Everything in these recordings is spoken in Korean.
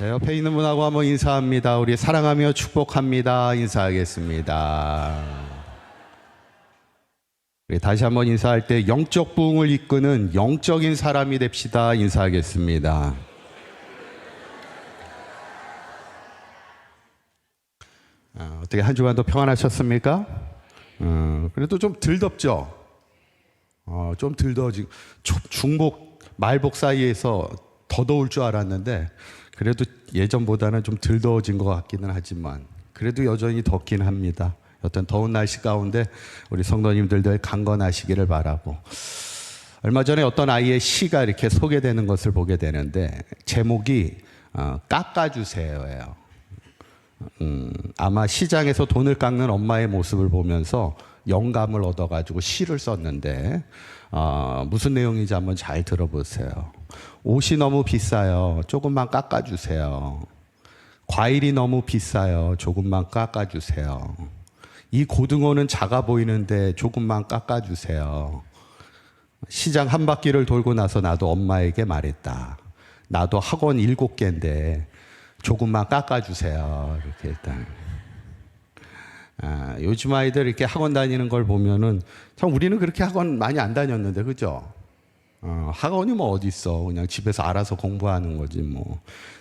네, 옆에 있는 분하고 한번 인사합니다. 우리 사랑하며 축복합니다. 인사하겠습니다. 우리 다시 한번 인사할 때 영적 부흥을 이끄는 영적인 사람이 됩시다. 인사하겠습니다. 아, 어떻게 한 주간도 평안하셨습니까? 어, 그래도 좀덜 덥죠? 어, 좀덜 더워지고 초- 중복 말복 사이에서 더 더울 줄 알았는데 그래도 예전보다는 좀 덜 더워진 것 같기는 하지만 그래도 여전히 덥긴 합니다. 어떤 더운 날씨 가운데 우리 성도님들들 강건하시기를 바라고 얼마 전에 어떤 아이의 시가 이렇게 소개되는 것을 보게 되는데 제목이 어, 깎아주세요예요. 음, 아마 시장에서 돈을 깎는 엄마의 모습을 보면서 영감을 얻어가지고 시를 썼는데 어, 무슨 내용인지 한번 잘 들어보세요. 옷이 너무 비싸요. 조금만 깎아주세요. 과일이 너무 비싸요. 조금만 깎아주세요. 이 고등어는 작아 보이는데 조금만 깎아주세요. 시장 한 바퀴를 돌고 나서 나도 엄마에게 말했다. 나도 학원 일곱 개인데 조금만 깎아주세요. 이렇게 일단. 아, 요즘 아이들 이렇게 학원 다니는 걸 보면은 참 우리는 그렇게 학원 많이 안 다녔는데 그죠? 어, 학원이 뭐 어디 있어? 그냥 집에서 알아서 공부하는 거지 뭐.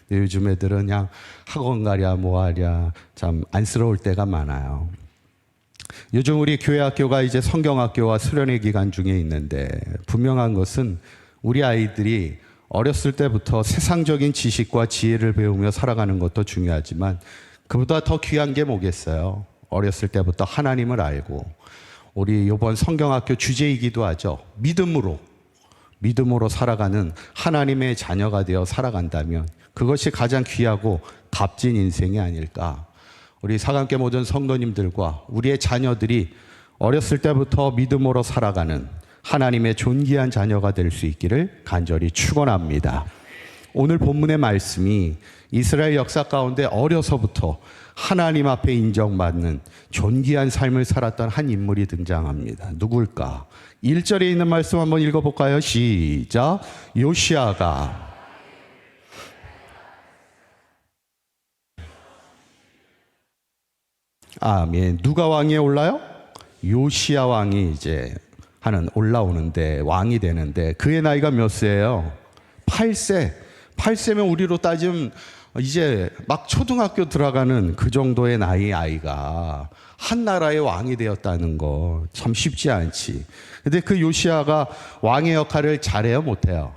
근데 요즘 애들은 그냥 학원 가랴 뭐 하랴 참 안쓰러울 때가 많아요. 요즘 우리 교회 학교가 이제 성경학교와 수련회 기간 중에 있는데 분명한 것은 우리 아이들이 어렸을 때부터 세상적인 지식과 지혜를 배우며 살아가는 것도 중요하지만 그보다 더 귀한 게 뭐겠어요? 어렸을 때부터 하나님을 알고 우리 이번 성경학교 주제이기도 하죠. 믿음으로 믿음으로 살아가는 하나님의 자녀가 되어 살아간다면 그것이 가장 귀하고 값진 인생이 아닐까. 우리 사감계 모든 성도님들과 우리의 자녀들이 어렸을 때부터 믿음으로 살아가는 하나님의 존귀한 자녀가 될 수 있기를 간절히 축원합니다. 오늘 본문의 말씀이 이스라엘 역사 가운데 어려서부터 하나님 앞에 인정받는 존귀한 삶을 살았던 한 인물이 등장합니다. 누굴까? 1절에 있는 말씀 한번 읽어볼까요? 시작. 요시아가 아멘. 누가 왕위에 올라요? 요시아 왕이 이제 하는 올라오는데 왕이 되는데 그의 나이가 몇 세예요? 8세. 8세면 우리로 따지면 이제 막 초등학교 들어가는 그 정도의 나이 아이가 한 나라의 왕이 되었다는 거 참 쉽지 않지. 근데 그 요시아가 왕의 역할을 잘해요, 못해요?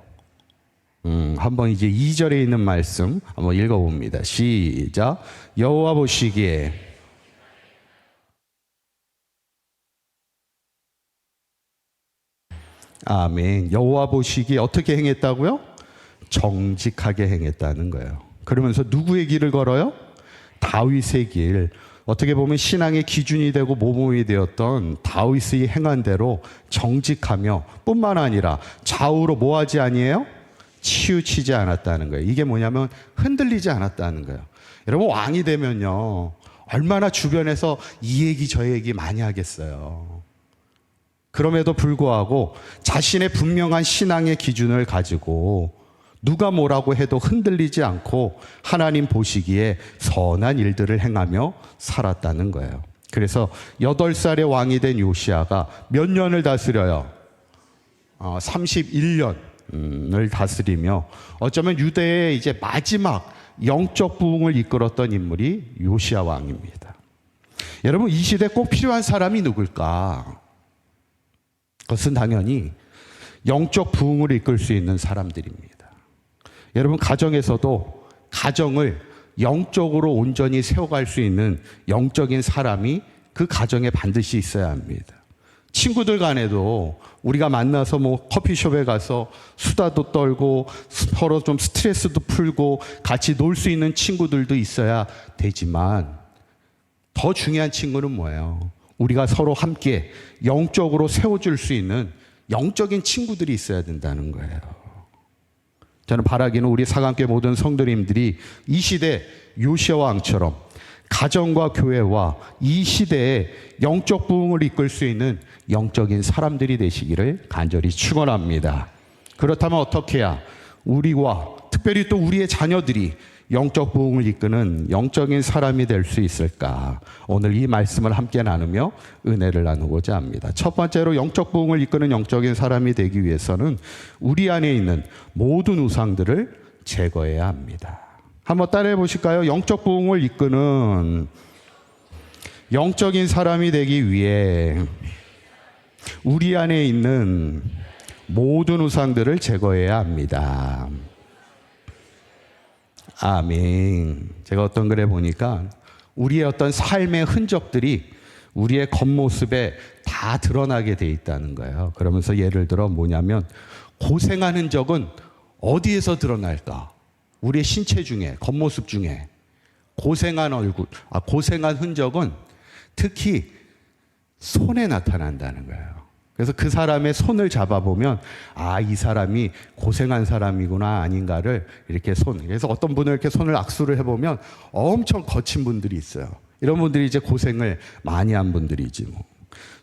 음, 한번 이제 2절에 있는 말씀 한번 읽어봅니다. 시작. 여호와 보시기에 아멘. 여호와 보시기에 어떻게 행했다고요? 정직하게 행했다는 거예요. 그러면서 누구의 길을 걸어요? 다윗의 길. 어떻게 보면 신앙의 기준이 되고 모범이 되었던 다윗의 행한 대로 정직하며 뿐만 아니라 좌우로 뭐하지 아니에요? 치우치지 않았다는 거예요. 이게 뭐냐면 흔들리지 않았다는 거예요. 여러분 왕이 되면요. 얼마나 주변에서 이 얘기 저 얘기 많이 하겠어요. 그럼에도 불구하고 자신의 분명한 신앙의 기준을 가지고 누가 뭐라고 해도 흔들리지 않고 하나님 보시기에 선한 일들을 행하며 살았다는 거예요. 그래서 여덟 살의 왕이 된 요시아가 몇 년을 다스려요? 어, 31년을 다스리며 어쩌면 유대의 이제 마지막 영적 부흥을 이끌었던 인물이 요시아 왕입니다. 여러분 이 시대 꼭 필요한 사람이 누굴까? 그것은 당연히 영적 부흥을 이끌 수 있는 사람들입니다. 여러분 가정에서도 가정을 영적으로 온전히 세워갈 수 있는 영적인 사람이 그 가정에 반드시 있어야 합니다. 친구들 간에도 우리가 만나서 뭐 커피숍에 가서 수다도 떨고 서로 좀 스트레스도 풀고 같이 놀 수 있는 친구들도 있어야 되지만 더 중요한 친구는 뭐예요? 우리가 서로 함께 영적으로 세워줄 수 있는 영적인 친구들이 있어야 된다는 거예요. 저는 바라기는 우리 사강교 모든 성도님들이 이 시대 요시아 왕처럼 가정과 교회와 이 시대의 영적 부흥을 이끌 수 있는 영적인 사람들이 되시기를 간절히 축원합니다. 그렇다면 어떻게 해야 우리와 특별히 또 우리의 자녀들이 영적 부흥을 이끄는 영적인 사람이 될 수 있을까? 오늘 이 말씀을 함께 나누며 은혜를 나누고자 합니다. 첫 번째로 영적 부흥을 이끄는 영적인 사람이 되기 위해서는 우리 안에 있는 모든 우상들을 제거해야 합니다. 한번 따라해 보실까요? 영적 부흥을 이끄는 영적인 사람이 되기 위해 우리 안에 있는 모든 우상들을 제거해야 합니다. 아멘. 제가 어떤 글에 보니까 우리의 어떤 삶의 흔적들이 우리의 겉모습에 다 드러나게 돼 있다는 거예요. 그러면서 예를 들어 뭐냐면 고생한 흔적은 어디에서 드러날까? 우리의 신체 중에 겉모습 중에 고생한 얼굴, 아 고생한 흔적은 특히 손에 나타난다는 거예요. 그래서 그 사람의 손을 잡아보면 아, 이 사람이 고생한 사람이구나 아닌가를 이렇게 손. 그래서 어떤 분을 이렇게 손을 악수를 해보면 엄청 거친 분들이 있어요. 이런 분들이 이제 고생을 많이 한 분들이지 뭐.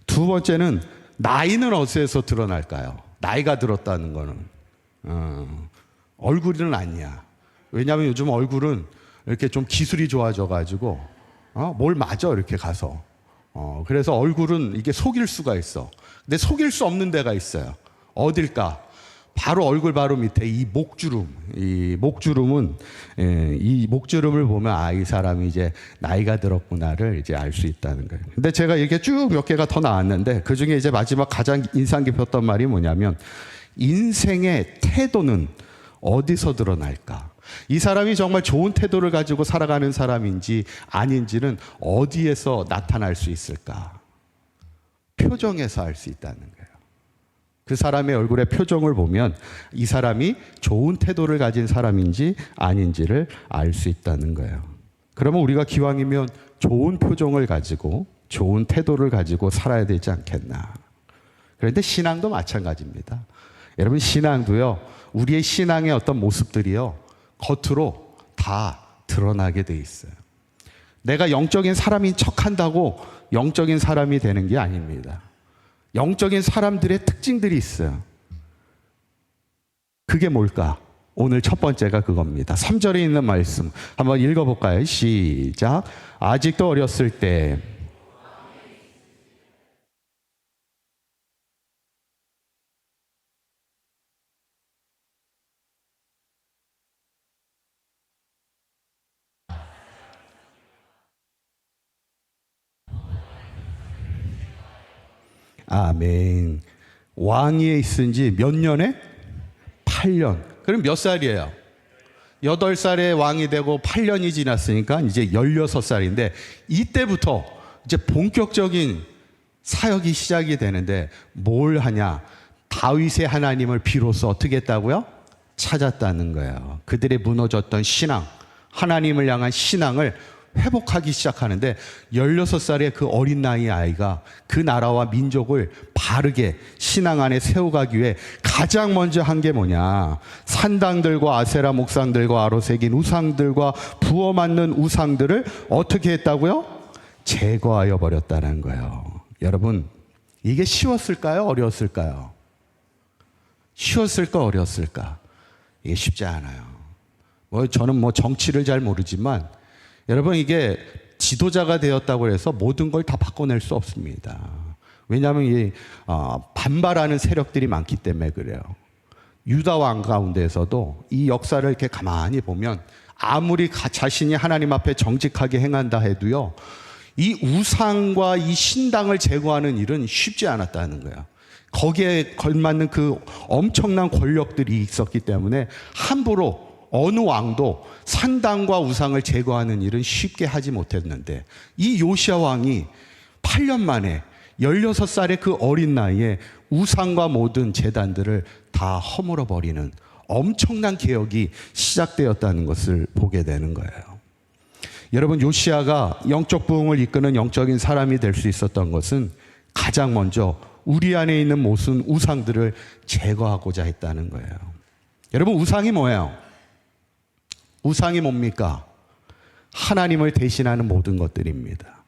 두 번째는 나이는 어디에서 드러날까요? 나이가 들었다는 거는. 어, 얼굴은 아니야. 왜냐하면 요즘 얼굴은 이렇게 좀 기술이 좋아져가지고 어? 뭘 맞아 이렇게 가서. 어, 그래서 얼굴은 이게 속일 수가 있어. 근데 속일 수 없는 데가 있어요. 어딜까? 바로 얼굴 바로 밑에 이 목주름. 이 목주름은 예, 이 목주름을 보면 아 이 사람이 이제 나이가 들었구나를 이제 알 수 있다는 거예요. 근데 제가 이렇게 쭉 몇 개가 더 나왔는데 그 중에 이제 마지막 가장 인상 깊었던 말이 뭐냐면 인생의 태도는 어디서 드러날까? 이 사람이 정말 좋은 태도를 가지고 살아가는 사람인지 아닌지는 어디에서 나타날 수 있을까? 표정에서 알 수 있다는 거예요. 그 사람의 얼굴의 표정을 보면 이 사람이 좋은 태도를 가진 사람인지 아닌지를 알 수 있다는 거예요. 그러면 우리가 기왕이면 좋은 표정을 가지고 좋은 태도를 가지고 살아야 되지 않겠나. 그런데 신앙도 마찬가지입니다. 여러분, 신앙도요, 우리의 신앙의 어떤 모습들이요, 겉으로 다 드러나게 돼 있어요. 내가 영적인 사람인 척 한다고 영적인 사람이 되는 게 아닙니다. 영적인 사람들의 특징들이 있어요. 그게 뭘까? 오늘 첫 번째가 그겁니다. 3절에 있는 말씀 한번 읽어볼까요? 시작. 아직도 어렸을 때 아멘. 왕위에 있은 지 몇 년에? 8년. 그럼 몇 살이에요? 8살에 왕이 되고 8년이 지났으니까 이제 16살인데 이때부터 이제 본격적인 사역이 시작이 되는데 뭘 하냐? 다윗의 하나님을 비로소 어떻게 했다고요? 찾았다는 거예요. 그들의 무너졌던 신앙, 하나님을 향한 신앙을 회복하기 시작하는데 16살의 그 어린 나이 아이가 그 나라와 민족을 바르게 신앙 안에 세워가기 위해 가장 먼저 한 게 뭐냐. 산당들과 아세라 목상들과 아로 새긴 우상들과 부어 맞는 우상들을 어떻게 했다고요? 제거하여 버렸다는 거예요. 여러분, 이게 쉬웠을까요? 어려웠을까요? 쉬웠을까? 어려웠을까? 이게 쉽지 않아요. 뭐 저는 뭐 정치를 잘 모르지만 여러분 이게 지도자가 되었다고 해서 모든 걸 다 바꿔낼 수 없습니다. 왜냐하면 이 어, 반발하는 세력들이 많기 때문에 그래요. 유다 왕 가운데에서도 이 역사를 이렇게 가만히 보면 아무리 가- 자신이 하나님 앞에 정직하게 행한다 해도요. 이 우상과 이 신당을 제거하는 일은 쉽지 않았다는 거야. 거기에 걸맞는 그 엄청난 권력들이 있었기 때문에 함부로 어느 왕도 산당과 우상을 제거하는 일은 쉽게 하지 못했는데 이 요시아 왕이 8년 만에 16살의 그 어린 나이에 우상과 모든 재단들을 다 허물어 버리는 엄청난 개혁이 시작되었다는 것을 보게 되는 거예요. 여러분 요시아가 영적 부흥을 이끄는 영적인 사람이 될 수 있었던 것은 가장 먼저 우리 안에 있는 모든 우상들을 제거하고자 했다는 거예요. 여러분 우상이 뭐예요? 우상이 뭡니까? 하나님을 대신하는 모든 것들입니다.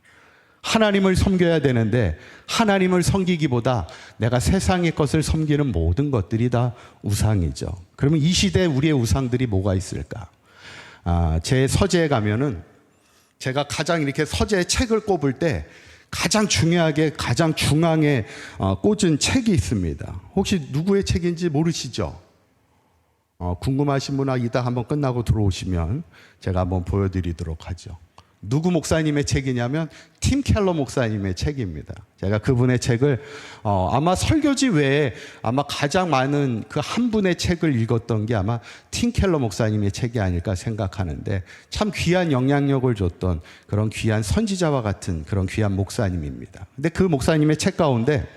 하나님을 섬겨야 되는데 하나님을 섬기기보다 내가 세상의 것을 섬기는 모든 것들이 다 우상이죠. 그러면 이 시대에 우리의 우상들이 뭐가 있을까? 아, 제 서재에 가면은 제가 가장 이렇게 서재 책을 꼽을 때 가장 중요하게 가장 중앙에 어, 꽂은 책이 있습니다. 혹시 누구의 책인지 모르시죠? 어, 궁금하신 분은 이따 한번 끝나고 들어오시면 제가 한번 보여드리도록 하죠. 누구 목사님의 책이냐면 팀 켈러 목사님의 책입니다. 제가 그분의 책을 어, 아마 설교지 외에 아마 가장 많은 그 한 분의 책을 읽었던 게 아마 팀 켈러 목사님의 책이 아닐까 생각하는데 참 귀한 영향력을 줬던 그런 귀한 선지자와 같은 그런 귀한 목사님입니다. 근데 그 목사님의 책 가운데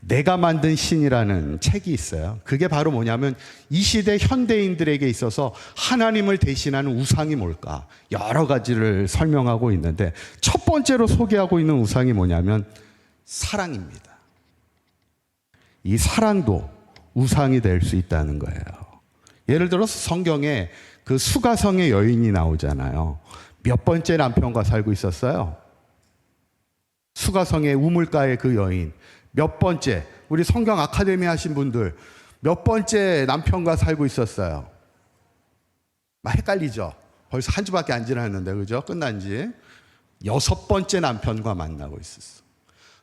내가 만든 신이라는 책이 있어요. 그게 바로 뭐냐면 이 시대 현대인들에게 있어서 하나님을 대신하는 우상이 뭘까? 여러 가지를 설명하고 있는데 첫 번째로 소개하고 있는 우상이 뭐냐면 사랑입니다. 이 사랑도 우상이 될 수 있다는 거예요. 예를 들어서 성경에 그 수가성의 여인이 나오잖아요. 몇 번째 남편과 살고 있었어요? 수가성의 우물가의 그 여인. 몇 번째, 우리 성경 아카데미 하신 분들, 몇 번째 남편과 살고 있었어요? 막 헷갈리죠? 벌써 한 주밖에 안 지났는데, 그죠? 끝난 지. 여섯 번째 남편과 만나고 있었어.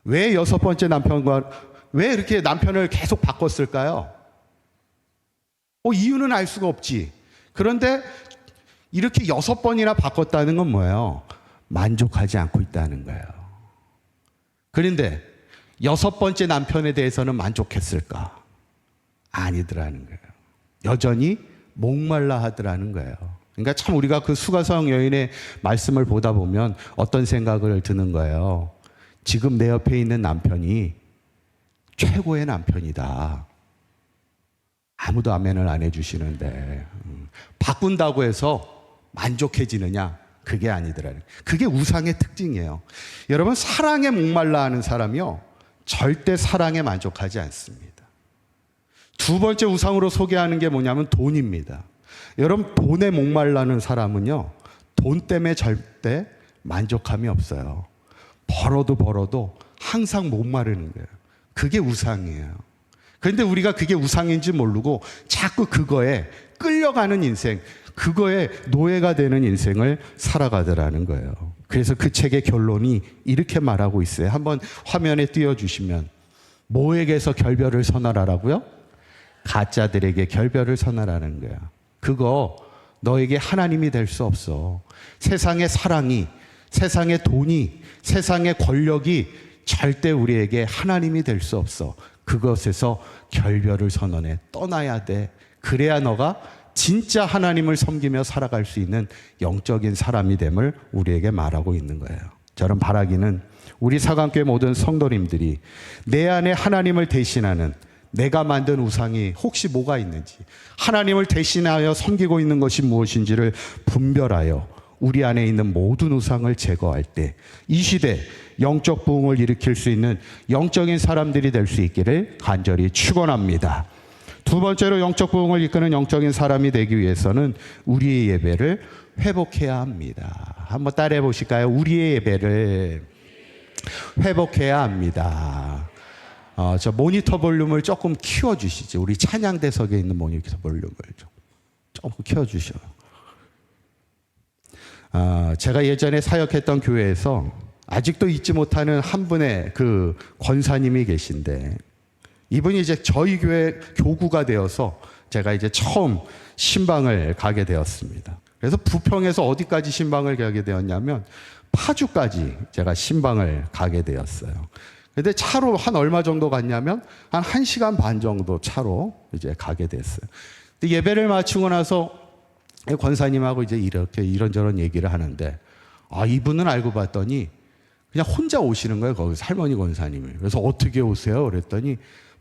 왜 여섯 번째 남편과, 왜 이렇게 남편을 계속 바꿨을까요? 어, 이유는 알 수가 없지. 그런데 이렇게 여섯 번이나 바꿨다는 건 뭐예요? 만족하지 않고 있다는 거예요. 그런데 여섯 번째 남편에 대해서는 만족했을까? 아니더라는 거예요. 여전히 목말라 하더라는 거예요. 그러니까 참 우리가 그 수가성 여인의 말씀을 보다 보면 어떤 생각을 드는 거예요. 지금 내 옆에 있는 남편이 최고의 남편이다. 아무도 아멘을 안 해주시는데 음, 바꾼다고 해서 만족해지느냐? 그게 아니더라는. 그게 우상의 특징이에요. 여러분 사랑에 목말라 하는 사람이요 절대 사랑에 만족하지 않습니다. 두 번째 우상으로 소개하는 게 뭐냐면 돈입니다. 여러분 돈에 목말라는 사람은요 돈 때문에 절대 만족함이 없어요. 벌어도 벌어도 항상 목마르는 거예요. 그게 우상이에요. 그런데 우리가 그게 우상인지 모르고 자꾸 그거에 끌려가는 인생, 그거에 노예가 되는 인생을 살아가더라는 거예요. 그래서 그 책의 결론이 이렇게 말하고 있어요. 한번 화면에 띄워주시면 모에게서 결별을 선언하라고요? 가짜들에게 결별을 선언하는 거야. 그거 너에게 하나님이 될 수 없어. 세상의 사랑이, 세상의 돈이, 세상의 권력이 절대 우리에게 하나님이 될 수 없어. 그것에서 결별을 선언해 떠나야 돼. 그래야 너가 진짜 하나님을 섬기며 살아갈 수 있는 영적인 사람이 됨을 우리에게 말하고 있는 거예요. 저는 바라기는 우리 사관교회 모든 성도님들이 내 안에 하나님을 대신하는 내가 만든 우상이 혹시 뭐가 있는지 하나님을 대신하여 섬기고 있는 것이 무엇인지를 분별하여 우리 안에 있는 모든 우상을 제거할 때 이 시대 영적 부흥을 일으킬 수 있는 영적인 사람들이 될 수 있기를 간절히 축원합니다. 두 번째로 영적 부흥을 이끄는 영적인 사람이 되기 위해서는 우리의 예배를 회복해야 합니다. 한번 따라해 보실까요? 우리의 예배를 회복해야 합니다. 어, 저 모니터 볼륨을 조금 키워 주시죠. 우리 찬양대석에 있는 모니터 볼륨을 좀 조금 키워 주셔. 아, 제가 예전에 사역했던 교회에서 아직도 잊지 못하는 한 분의 그 권사님이 계신데 이분이 이제 저희 교회 교구가 되어서 제가 이제 처음 신방을 가게 되었습니다. 그래서 부평에서 어디까지 신방을 가게 되었냐면 파주까지 제가 신방을 가게 되었어요. 근데 차로 한 얼마 정도 갔냐면 한 1시간 반 정도 차로 이제 가게 됐어요. 예배를 마치고 나서 권사님하고 이제 이렇게 이런저런 얘기를 하는데 아, 이분은 알고 봤더니 그냥 혼자 오시는 거예요. 거기서 할머니 권사님이. 그래서 어떻게 오세요? 그랬더니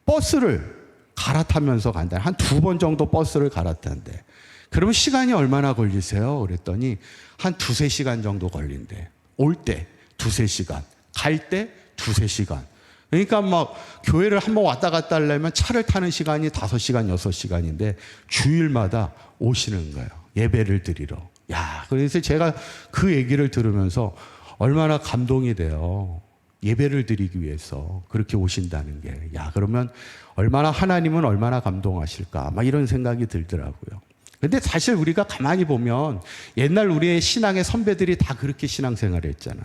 버스를 갈아타면서 간다. 한 두 번 정도 버스를 갈아탄대. 그러면 시간이 얼마나 걸리세요? 그랬더니 한 두세 시간 정도 걸린대. 올 때 두세 시간, 갈 때 두세 시간. 그러니까 막 교회를 한번 왔다 갔다 하려면 차를 타는 시간이 다섯 시간, 여섯 시간인데 주일마다 오시는 거예요. 예배를 드리러. 야, 그래서 제가 그 얘기를 들으면서 얼마나 감동이 돼요. 예배를 드리기 위해서 그렇게 오신다는 게. 야, 그러면 얼마나 하나님은 얼마나 감동하실까. 막 이런 생각이 들더라고요. 근데 사실 우리가 가만히 보면 옛날 우리의 신앙의 선배들이 다 그렇게 신앙생활을 했잖아.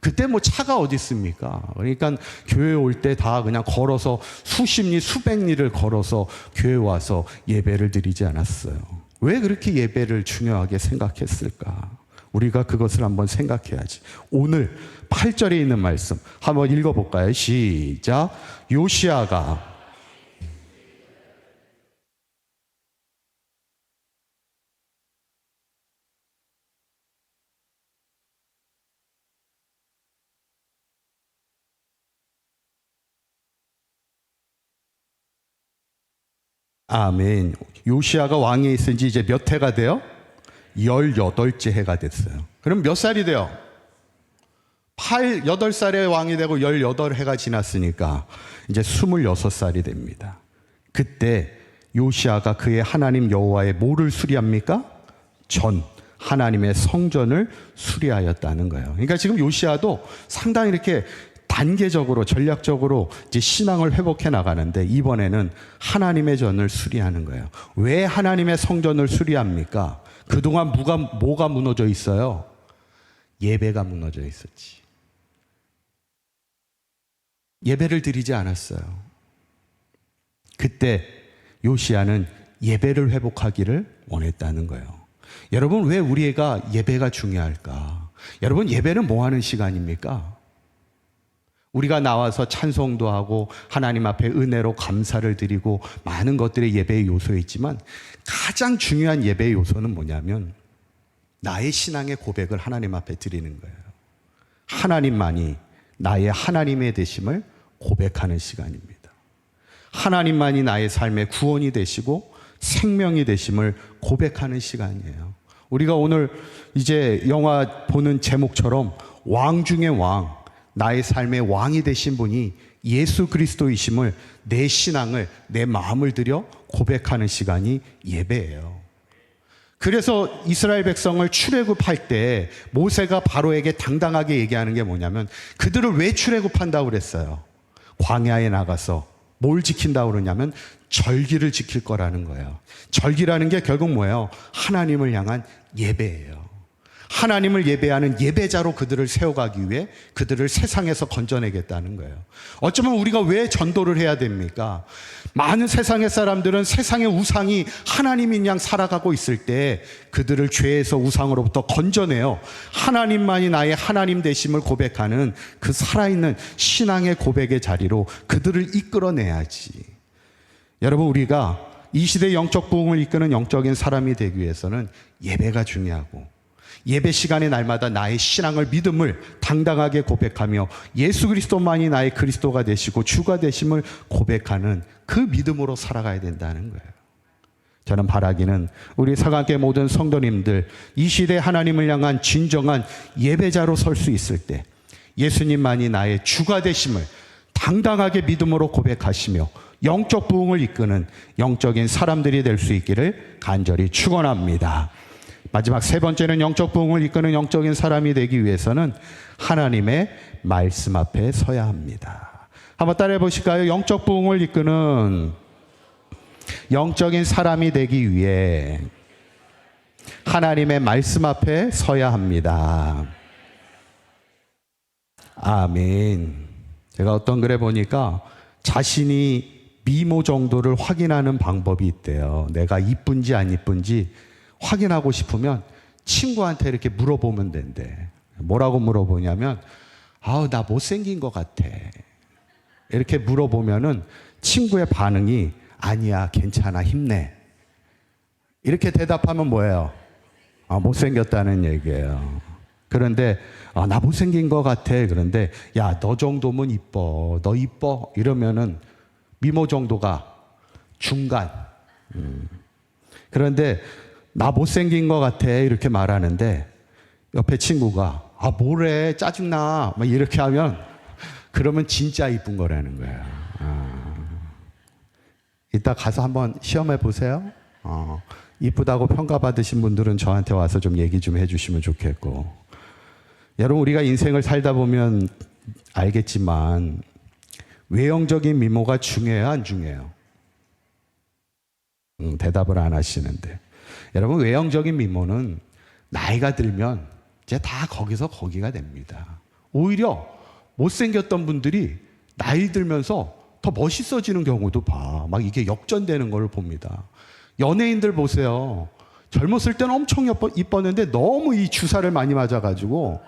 그때 뭐 차가 어디 있습니까? 그러니까 교회 올 때 다 그냥 걸어서 수십 리 수백 리를 걸어서 교회 와서 예배를 드리지 않았어요. 왜 그렇게 예배를 중요하게 생각했을까? 우리가 그것을 한번 생각해야지. 오늘 8절에 있는 말씀 한번 읽어볼까요? 시작. 요시아가 아멘. 요시아가 왕에 있은 지 이제 몇 해가 돼요? 18째 해가 됐어요. 그럼 몇 살이 돼요? 8, 8살에 왕이 되고 18해가 지났으니까 이제 26살이 됩니다. 그때 요시아가 그의 하나님 여호와의 뭐를 수리합니까? 전 하나님의 성전을 수리하였다는 거예요. 그러니까 지금 요시아도 상당히 이렇게 단계적으로 전략적으로 이제 신앙을 회복해 나가는데 이번에는 하나님의 전을 수리하는 거예요. 왜 하나님의 성전을 수리합니까? 그동안 뭐가 뭐가 무너져 있어요? 예배가 무너져 있었지. 예배를 드리지 않았어요. 그때 요시아는 예배를 회복하기를 원했다는 거예요. 여러분 왜 우리가 예배가 중요할까? 여러분 예배는 뭐 하는 시간입니까? 우리가 나와서 찬송도 하고 하나님 앞에 은혜로 감사를 드리고 많은 것들의 예배의 요소에 있지만 가장 중요한 예배의 요소는 뭐냐면 나의 신앙의 고백을 하나님 앞에 드리는 거예요. 하나님만이 나의 하나님의 되심을 고백하는 시간입니다. 하나님만이 나의 삶의 구원이 되시고 생명이 되심을 고백하는 시간이에요. 우리가 오늘 이제 영화 보는 제목처럼 왕 중의 왕, 나의 삶의 왕이 되신 분이 예수 그리스도이심을 내 신앙을 내 마음을 들여 고백하는 시간이 예배예요. 그래서 이스라엘 백성을 출애굽할 때 모세가 바로에게 당당하게 얘기하는 게 뭐냐면 그들을 왜 출애굽한다고 그랬어요. 광야에 나가서 뭘 지킨다고 그러냐면 절기를 지킬 거라는 거예요. 절기라는 게 결국 뭐예요? 하나님을 향한 예배예요. 하나님을 예배하는 예배자로 그들을 세워가기 위해 그들을 세상에서 건져내겠다는 거예요. 어쩌면 우리가 왜 전도를 해야 됩니까? 많은 세상의 사람들은 세상의 우상이 하나님인 양 살아가고 있을 때 그들을 죄에서 우상으로부터 건져내요. 하나님만이 나의 하나님 되심을 고백하는 그 살아있는 신앙의 고백의 자리로 그들을 이끌어내야지. 여러분, 우리가 이 시대 영적 부흥을 이끄는 영적인 사람이 되기 위해서는 예배가 중요하고 예배 시간에 날마다 나의 신앙을 믿음을 당당하게 고백하며 예수 그리스도만이 나의 그리스도가 되시고 주가 되심을 고백하는 그 믿음으로 살아가야 된다는 거예요. 저는 바라기는 우리 사각계 모든 성도님들 이 시대 하나님을 향한 진정한 예배자로 설 수 있을 때 예수님만이 나의 주가 되심을 당당하게 믿음으로 고백하시며 영적 부흥을 이끄는 영적인 사람들이 될 수 있기를 간절히 축원합니다. 마지막 세 번째는 영적 부흥을 이끄는 영적인 사람이 되기 위해서는 하나님의 말씀 앞에 서야 합니다. 한번 따라해 보실까요? 영적 부흥을 이끄는 영적인 사람이 되기 위해 하나님의 말씀 앞에 서야 합니다. 아멘. 제가 어떤 글에 보니까 자신이 미모 정도를 확인하는 방법이 있대요. 내가 이쁜지 안 이쁜지 확인하고 싶으면 친구한테 이렇게 물어보면 된대. 뭐라고 물어보냐면, 아우, 나 못생긴 것 같아. 이렇게 물어보면은 친구의 반응이 아니야, 괜찮아, 힘내. 이렇게 대답하면 뭐예요? 아, 못생겼다는 얘기예요. 그런데 아, 나 못생긴 것 같아. 그런데 야, 너 정도면 이뻐. 너 이뻐. 이러면은 미모 정도가 중간. 음. 그런데 나 못생긴 것 같아. 이렇게 말하는데 옆에 친구가 아, 뭐래. 짜증나. 막 이렇게 하면 그러면 진짜 이쁜 거라는 거야. 아. 이따 가서 한번 시험해 보세요. 어. 이쁘다고 평가받으신 분들은 저한테 와서 좀 얘기 좀 해주시면 좋겠고. 여러분 우리가 인생을 살다 보면 알겠지만 외형적인 미모가 중요해요, 안 중요해요? 음, 대답을 안 하시는데 여러분 외형적인 미모는 나이가 들면 이제 다 거기서 거기가 됩니다. 오히려 못생겼던 분들이 나이 들면서 더 멋있어지는 경우도 봐. 막 이게 역전되는 걸 봅니다. 연예인들 보세요. 젊었을 때는 엄청 이뻤는데 너무 이 주사를 많이 맞아가지고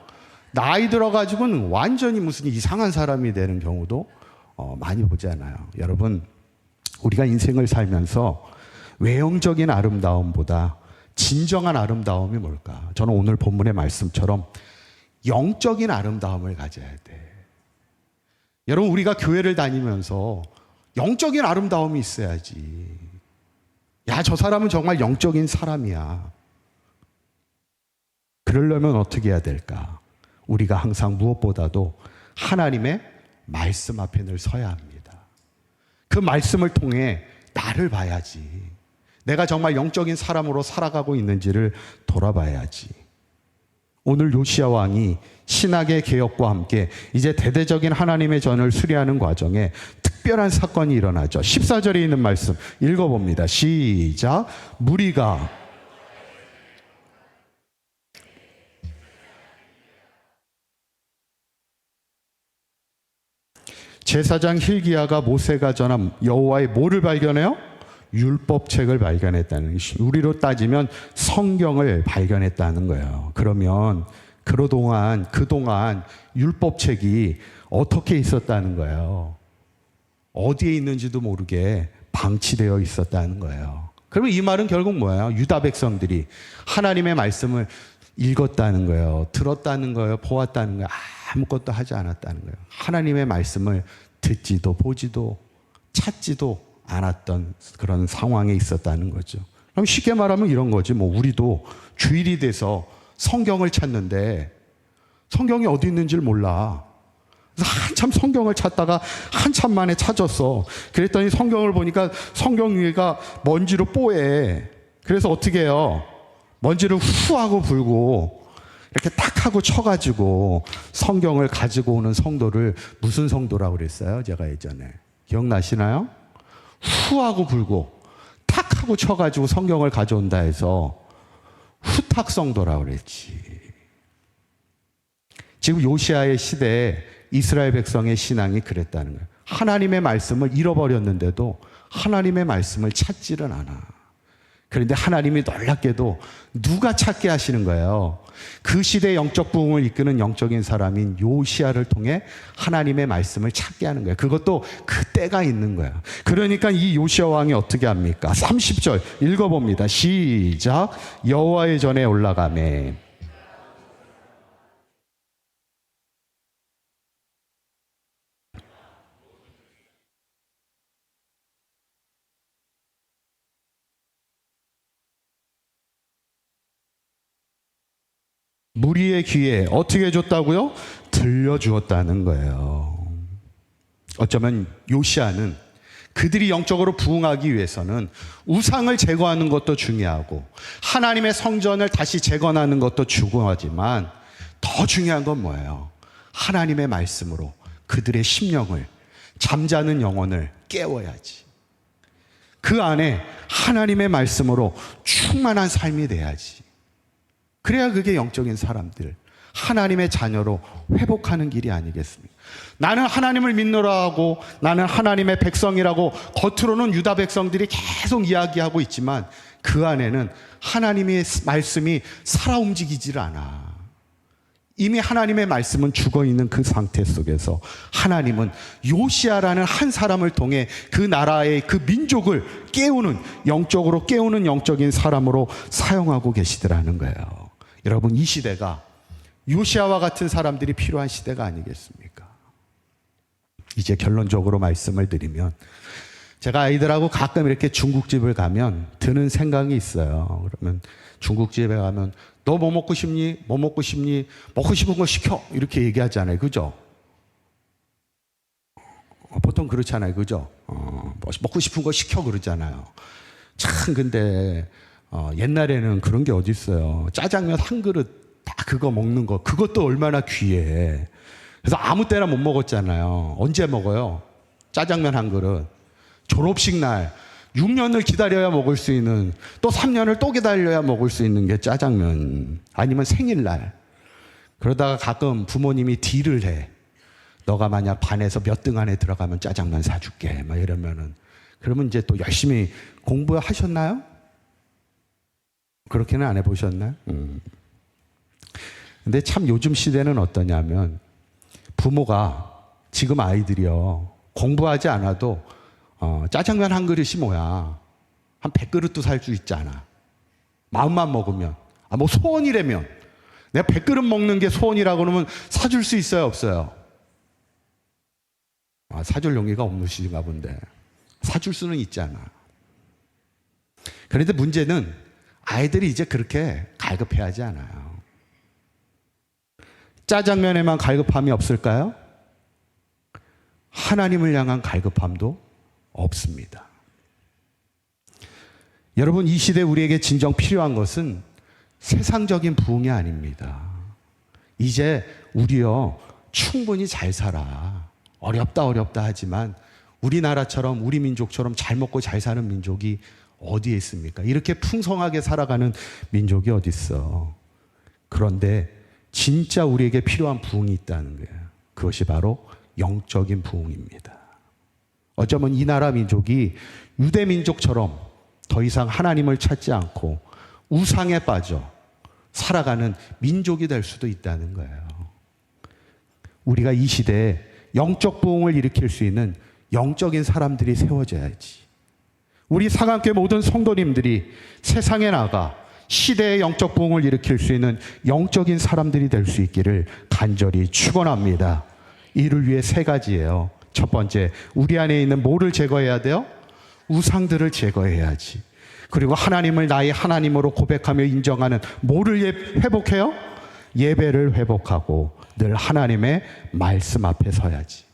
나이 들어가지고는 완전히 무슨 이상한 사람이 되는 경우도 어, 많이 보잖아요. 여러분, 우리가 인생을 살면서 외형적인 아름다움보다 진정한 아름다움이 뭘까? 저는 오늘 본문의 말씀처럼 영적인 아름다움을 가져야 돼. 여러분, 우리가 교회를 다니면서 영적인 아름다움이 있어야지. 야, 저 사람은 정말 영적인 사람이야. 그러려면 어떻게 해야 될까? 우리가 항상 무엇보다도 하나님의 말씀 앞에 늘 서야 합니다. 그 말씀을 통해 나를 봐야지. 내가 정말 영적인 사람으로 살아가고 있는지를 돌아봐야지. 오늘 요시야 왕이 신학의 개혁과 함께 이제 대대적인 하나님의 전을 수리하는 과정에 특별한 사건이 일어나죠. 14절에 있는 말씀 읽어봅니다. 시작. 무리가 제사장 힐기야가 모세가 전한 여호와의 뭐를 발견해요? 율법책을 발견했다는 것이 우리로 따지면 성경을 발견했다는 거예요. 그러면 그동안 그동안 율법책이 어떻게 있었다는 거예요? 어디에 있는지도 모르게 방치되어 있었다는 거예요. 그러면 이 말은 결국 뭐예요? 유다 백성들이 하나님의 말씀을 읽었다는 거예요. 들었다는 거예요. 보았다는 거예요. 아무것도 하지 않았다는 거예요. 하나님의 말씀을 듣지도 보지도 찾지도 않았던 그런 상황에 있었다는 거죠. 그럼 쉽게 말하면 이런 거지. 뭐 우리도 주일이 돼서 성경을 찾는데 성경이 어디 있는지를 몰라. 그래서 한참 성경을 찾다가 한참 만에 찾았어. 그랬더니 성경을 보니까 성경 위가 먼지로 뽀해. 그래서 어떻게 해요? 먼지를 후 하고 불고 이렇게 탁 하고 쳐가지고 성경을 가지고 오는 성도를 무슨 성도라고 그랬어요? 제가 예전에. 기억나시나요? 후 하고 불고 탁 하고 쳐가지고 성경을 가져온다 해서 후탁 성도라고 그랬지. 지금 요시아의 시대에 이스라엘 백성의 신앙이 그랬다는 거예요. 하나님의 말씀을 잃어버렸는데도 하나님의 말씀을 찾지는 않아. 그런데 하나님이 놀랍게도 누가 찾게 하시는 거예요. 그 시대 영적 부흥을 이끄는 영적인 사람인 요시아를 통해 하나님의 말씀을 찾게 하는 거예요. 그것도 그 때가 있는 거예요. 그러니까 이 요시아 왕이 어떻게 합니까? 30절 읽어봅니다. 시작. 여호와의 전에 올라가매. 무리의 귀에 어떻게 줬다고요? 들려주었다는 거예요. 어쩌면 요시아는 그들이 영적으로 부흥하기 위해서는 우상을 제거하는 것도 중요하고 하나님의 성전을 다시 재건하는 것도 중요하지만 더 중요한 건 뭐예요? 하나님의 말씀으로 그들의 심령을 잠자는 영혼을 깨워야지. 그 안에 하나님의 말씀으로 충만한 삶이 돼야지. 그래야 그게 영적인 사람들, 하나님의 자녀로 회복하는 길이 아니겠습니까? 나는 하나님을 믿노라 하고 나는 하나님의 백성이라고 겉으로는 유다 백성들이 계속 이야기하고 있지만 그 안에는 하나님의 말씀이 살아 움직이질 않아. 이미 하나님의 말씀은 죽어 있는 그 상태 속에서 하나님은 요시아라는 한 사람을 통해 그 나라의 그 민족을 깨우는 영적으로 깨우는 영적인 사람으로 사용하고 계시더라는 거예요. 여러분 이 시대가 요시아와 같은 사람들이 필요한 시대가 아니겠습니까? 이제 결론적으로 말씀을 드리면 제가 아이들하고 가끔 이렇게 중국집을 가면 드는 생각이 있어요. 그러면 중국집에 가면 너 뭐 먹고 싶니? 뭐 먹고 싶니? 먹고 싶은 거 시켜. 이렇게 얘기하잖아요. 그죠? 어, 보통 그렇잖아요. 그죠? 어, 뭐 먹고 싶은 거 시켜 그러잖아요. 참 근데 어, 옛날에는 그런 게 어디 있어요. 짜장면 한 그릇 다 그거 먹는 거 그것도 얼마나 귀해. 그래서 아무 때나 못 먹었잖아요. 언제 먹어요? 짜장면 한 그릇. 졸업식 날 6년을 기다려야 먹을 수 있는 또 3년을 또 기다려야 먹을 수 있는 게 짜장면 아니면 생일날 그러다가 가끔 부모님이 딜을 해 너가 만약 반에서 몇 등 안에 들어가면 짜장면 사줄게 막 이러면은 그러면 이제 또 열심히 공부하셨나요? 그렇게는 안 해보셨나요? 음. 근데 참 요즘 시대는 어떠냐면 부모가 지금 아이들이요 공부하지 않아도 어, 짜장면 한 그릇이 뭐야? 한 100그릇도 살 수 있잖아. 마음만 먹으면. 아, 뭐 소원이라면. 내가 100그릇 먹는 게 소원이라고 그러면 사줄 수 있어요 없어요? 아, 사줄 용기가 없으신가 본데. 사줄 수는 있잖아. 그런데 문제는 아이들이 이제 그렇게 갈급해하지 않아요 짜장면에만 갈급함이 없을까요? 하나님을 향한 갈급함도 없습니다. 여러분, 이 시대 우리에게 진정 필요한 것은 세상적인 부흥이 아닙니다. 이제 우리요, 충분히 잘 살아. 어렵다, 어렵다 하지만 우리나라처럼, 우리 민족처럼 잘 먹고 잘 사는 민족이 어디에 있습니까? 이렇게 풍성하게 살아가는 민족이 어디 있어? 그런데 진짜 우리에게 필요한 부흥이 있다는 거예요. 그것이 바로 영적인 부흥입니다. 어쩌면 이 나라 민족이 유대 민족처럼 더 이상 하나님을 찾지 않고 우상에 빠져 살아가는 민족이 될 수도 있다는 거예요. 우리가 이 시대에 영적 부흥을 일으킬 수 있는 영적인 사람들이 세워져야지. 우리 상한교 모든 성도님들이 세상에 나가 시대의 영적 부흥을 일으킬 수 있는 영적인 사람들이 될 수 있기를 간절히 축원합니다. 이를 위해 세 가지예요. 첫 번째, 우리 안에 있는 뭐를 제거해야 돼요? 우상들을 제거해야지. 그리고 하나님을 나의 하나님으로 고백하며 인정하는 뭐를 예- 회복해요? 예배를 회복하고 늘 하나님의 말씀 앞에 서야지.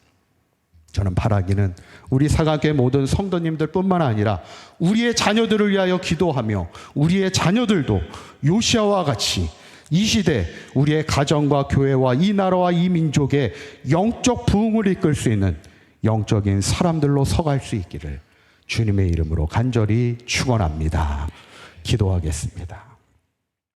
저는 바라기는 우리 사각의 모든 성도님들뿐만 아니라 우리의 자녀들을 위하여 기도하며 우리의 자녀들도 요시아와 같이 이 시대 우리의 가정과 교회와 이 나라와 이 민족의 영적 부흥을 이끌 수 있는 영적인 사람들로 서갈 수 있기를 주님의 이름으로 간절히 축원합니다. 기도하겠습니다.